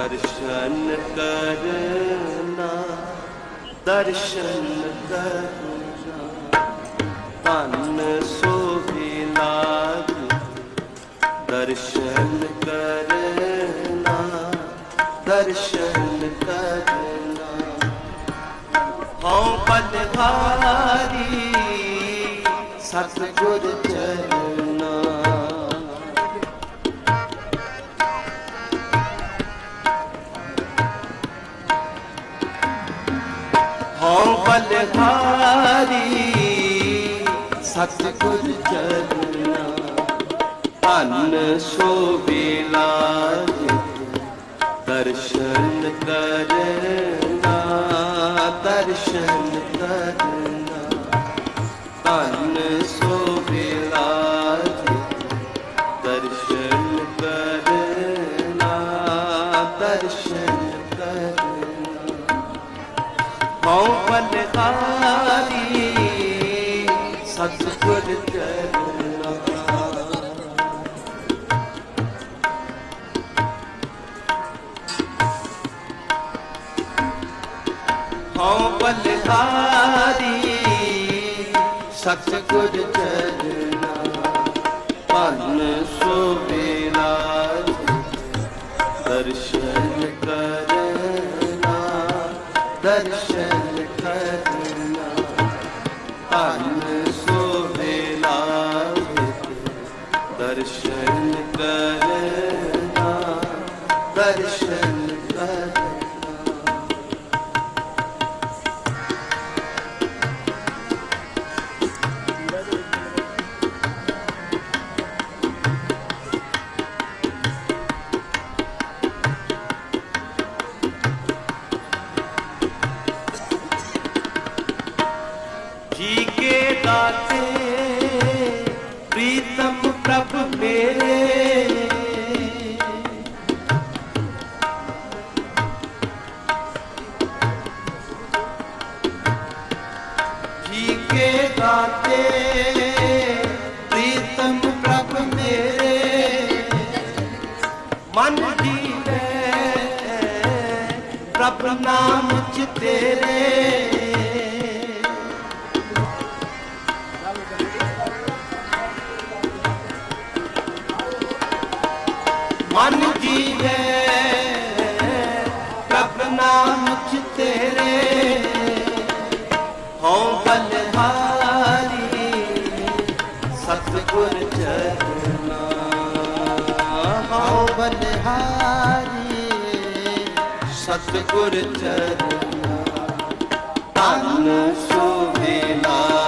ਦਰਸ਼ਨ ਕਰਨਾ ਦਰਸ਼ਨ ਕਰਨਾ। ਤਨ ਸੋਹੀ ਲਾਗ, ਦਰਸ਼ਨ ਕਰਨਾ ਦਰਸ਼ਨ ਕਰਨਾ। ਹਉ ਬਲਹਾਰੀ ਸਤਿਗੁਰ ਚਰਨਾ ਹਉ ਬਲਹਾਰੀ ਸਤਿਗੁਰ ਚਰਨਾ ਧਨ ਸੋਵੇਲਾ ਦਰਸ਼ਨ ਕਰਨਾ ਦਰਸ਼ਨ ਕਰਨਾ। ਧਨ ਸੋਵੇਲਾ ਦਰਸ਼ਨ ਕਰਨਾ, ਦਰਸ਼ਨ ਹਉ ਬਲਹਾਰੀ ਸਤਿਗੁਰ ਚਰਨਾ। ਹਉ ਬਲਹਾਰੀ ਸਤਿਗੁਰ ਚਰਨਾ। ਨਾਮ ਚ ਤੇਰੇ। ਸਤਿਗੁਰ ਚਰਨਾ ਤਨ ਸੋਵੇਲਾ ਜਿਤ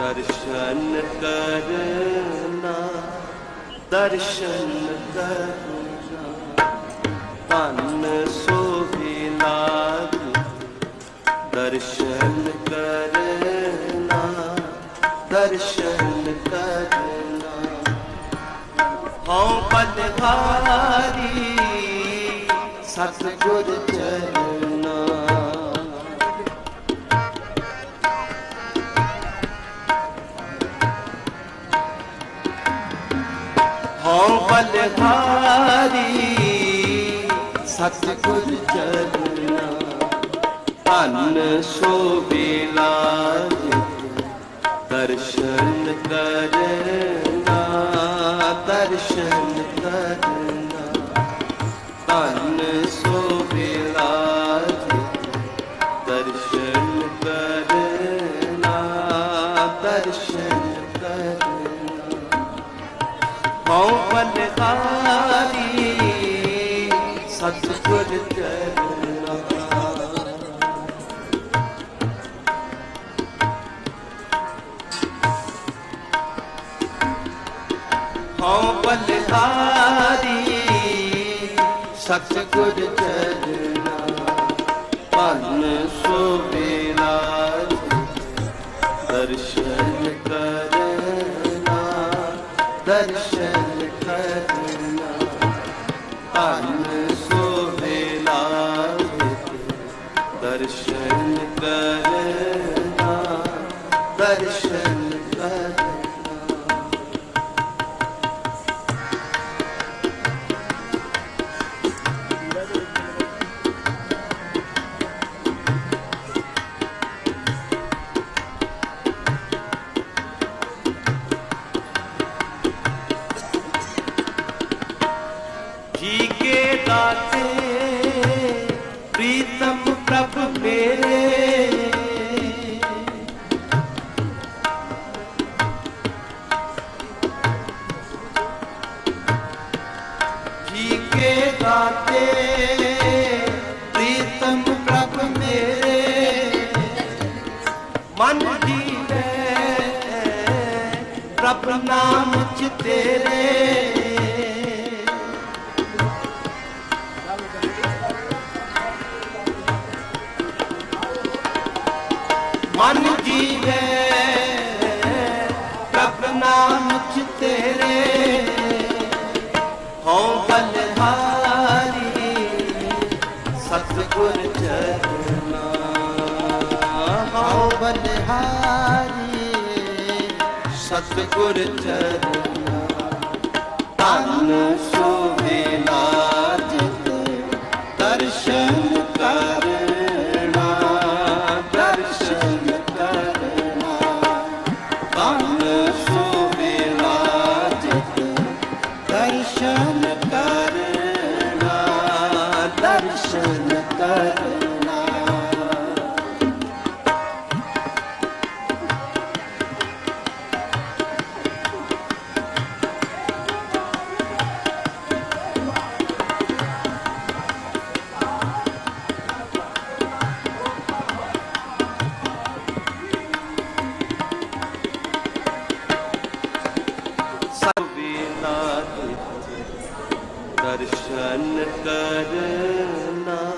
ਦਰਸ਼ਨ ਕਰਨਾ ਦਰਸ਼ਨ ਕਰਨਾ। ਤਨ ਸੋਵੇਲਾ ਦਰਸ਼ਨ ਕਰਨਾ ਦਰਸ਼ਨ ਕਰਨਾ। ਹਉ ਬਲਹਾਰੀ ਸਤਿਗੁਰ ਚਰਨਾ ਹਉ ਸਤਿਗੁਰ ਚਰਨਾ ਧਨ ਸੋਵੇਲਾ ਦਰਸ਼ਨ ਕਰਨਾ ਦਰਸ਼ਨ ਕਰਨਾ। ਧਨ ਸੋਵੇਲਾ ਦਰਸ਼ਨ ਕਰਨਾ ਦਰਸ਼ਨ ਆਓ ਬਲਹਾਰੀ ਸਤਿਗੁਰ ਕਰਨਾ ਆਓ ਬਲਹਾਰੀ ਸਤਿਗੁਰ ਕਰਨਾ ਦਾਤੇ ਪ੍ਰੀਤਮ ਪ੍ਰਭ ਮੇਰੇ। ਮਨ ਜੀਵੇ ਪ੍ਰਭ ਨਾਮ ਚ ਤੇਰੇ। ਸਤਿਗੁਰ ਚਰਨਾ ਤਨ ਸੋਵੇਲਾ ਜਿਤ ਦਰਸ਼ਨ ਕਰਨਾ ਦਰਸ਼ਨ ਕਰਨਾ ਤਨ ਸੋਵੇਲਾ ਜਿਤ ਦਰਸ਼ਨ ਕਰਨਾ ਦਰਸ਼ਨ ਕਰਨਾ ਦਰਸ਼ਨ ਕਰਨਾ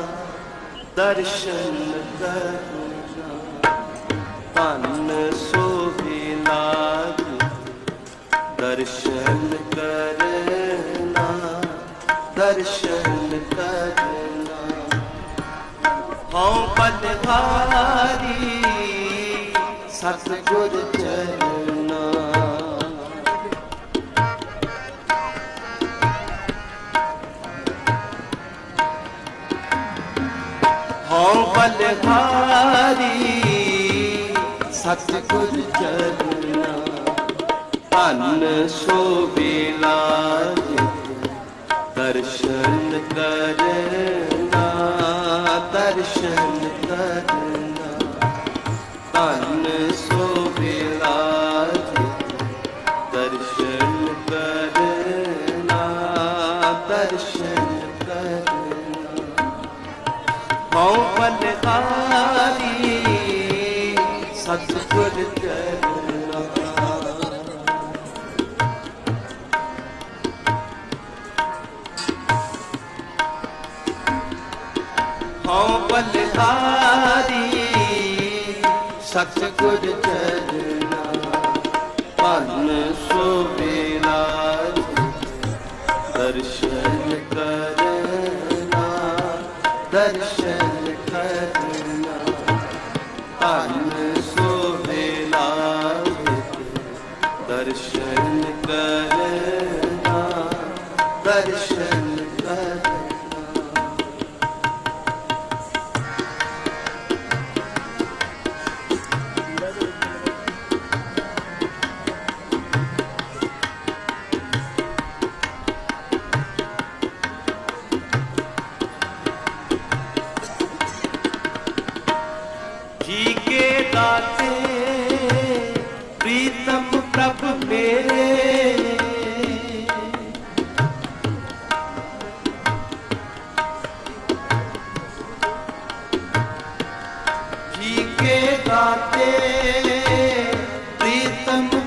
ਦਰਸ਼ਨ ਕਰਨਾ। ਤਨ ਸੋਭੀਨਾ ਦਰਸ਼ਨ ਕਰਨਾ ਦਰਸ਼ਨ ਕਰਨਾ। ਹਉ ਬਲਹਾਰੀ ਸਤਿਗੁਰ ਚਰਨਾ ਸਤਿਗੁਰ ਚਰਨਾ ਧਨ ਸੋਬੇਲਾ ਦਰਸ਼ਨ ਕਰਨਾ ਦਰਸ਼ਨ ਕਰਨਾ ਧਨ ਸੋਬੇਲਾ ਦਰਸ਼ਨ ਕਰਨਾ ਦਰਸ਼ਨ ਕਰਨਾ ਹਉ ਬਲਹਾਰੀ ਸਤਿਗੁਰ ਚਰਨਾ ਹਉ ਬਲਹਾਰੀ ਸਤਿਗੁਰ ਚਰਨਾ।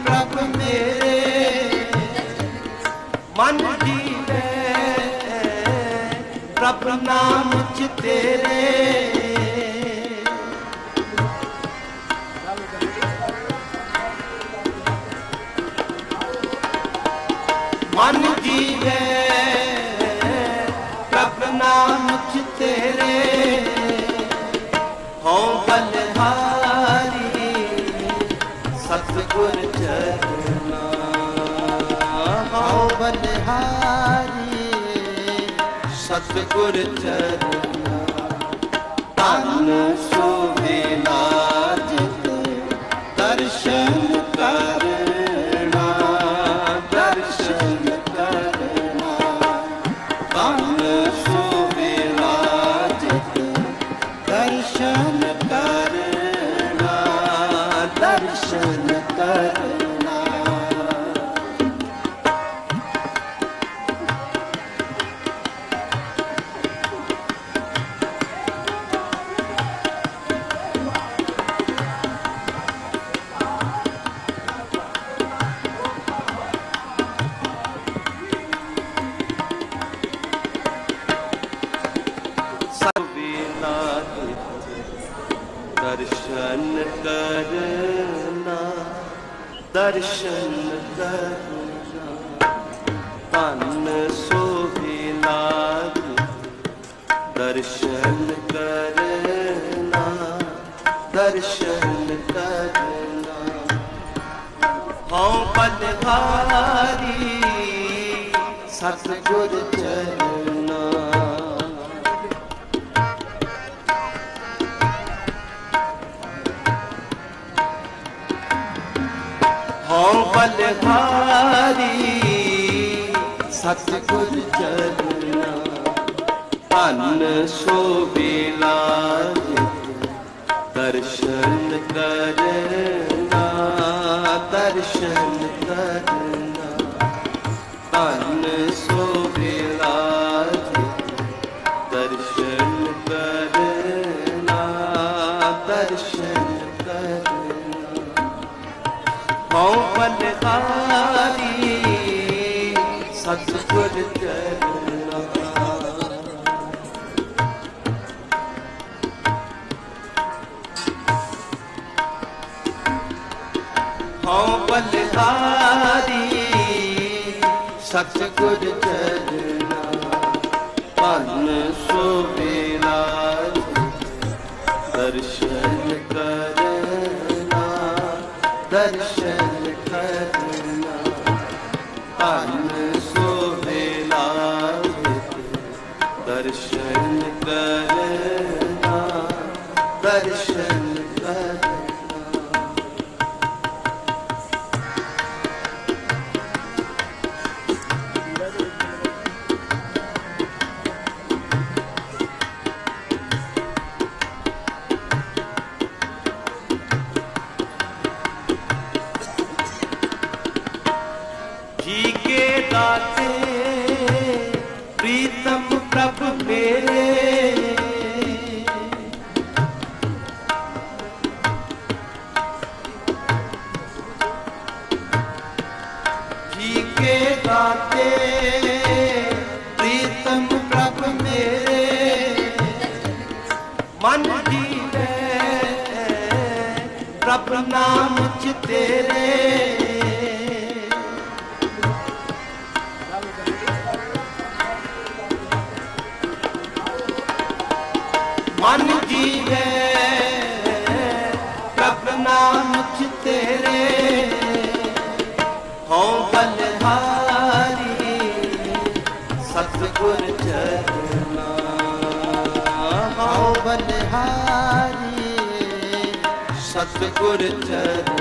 ਪ੍ਰਭ ਮੇਰੇ ਮਨ ਨਾਮ ਚ ਤੇਰੇ ਮਨ ਜੀਵੇ ਪ੍ਰਭ ਨਾਮ ਚ ਤੇਰੇ ਹਉ ਬਲਹਾਰੀ ਸਤਿਗੁਰ ਚਰਨਾ ਤਨ ਸੁਵੇਲਾ ਜਿਤ ਦਰਸ਼ਨ ਕਰਨਾ ਦਰਸ਼ਨ ਕਰਨਾ। ਤਨ ਸੁਵੇਲਾ ਜਿਤ ਦਰਸ਼ਨ ਕਰਨਾ। ਦਰਸ਼ਨ ਕਰਨਾ ਦਰਸ਼ਨ ਕਰਨਾ। ਤਨ ਸੋਹਿਲਾ ਦਰਸ਼ਨ ਕਰਨਾ ਦਰਸ਼ਨ ਕਰਨਾ। ਹਉ ਬਲਹਾਰੀ ਸਤਿਗੁਰ ਚਰਨਾ ਸਤਿਗੁਰ ਚਰਨਾ ਧਨ ਸੋਵੇਲਾ ਦਰਸ਼ਨ ਕਰਨਾ ਦਰਸ਼ਨ ਕਰਨਾ। ਧਨ ਬਿਲਾਜ ਦਰਸ਼ਨ ਕਰਨਾ ਦਰਸ਼ਨ ਕਰਨਾ। ਹਉ ਬਲਹਾਰੀ ਸਤਿਗੁਰ ਚਰਨਾ ਹਉ ਬਲਹਾਰੀ ਸਤਿਗੁਰ ਚਰਨਾ ਮਨ ਸੋਵੇਲਾ ਦਰਸ਼ਨ ਪ੍ਰਭ ਮੇਰੇ। ਮਨ ਜੀਵੇ ਪ੍ਰਭ ਨਾਮ ਚ ਤੇਰੇ। ਸਤਿਗੁਰ ਚਰਨਾ ਤਨ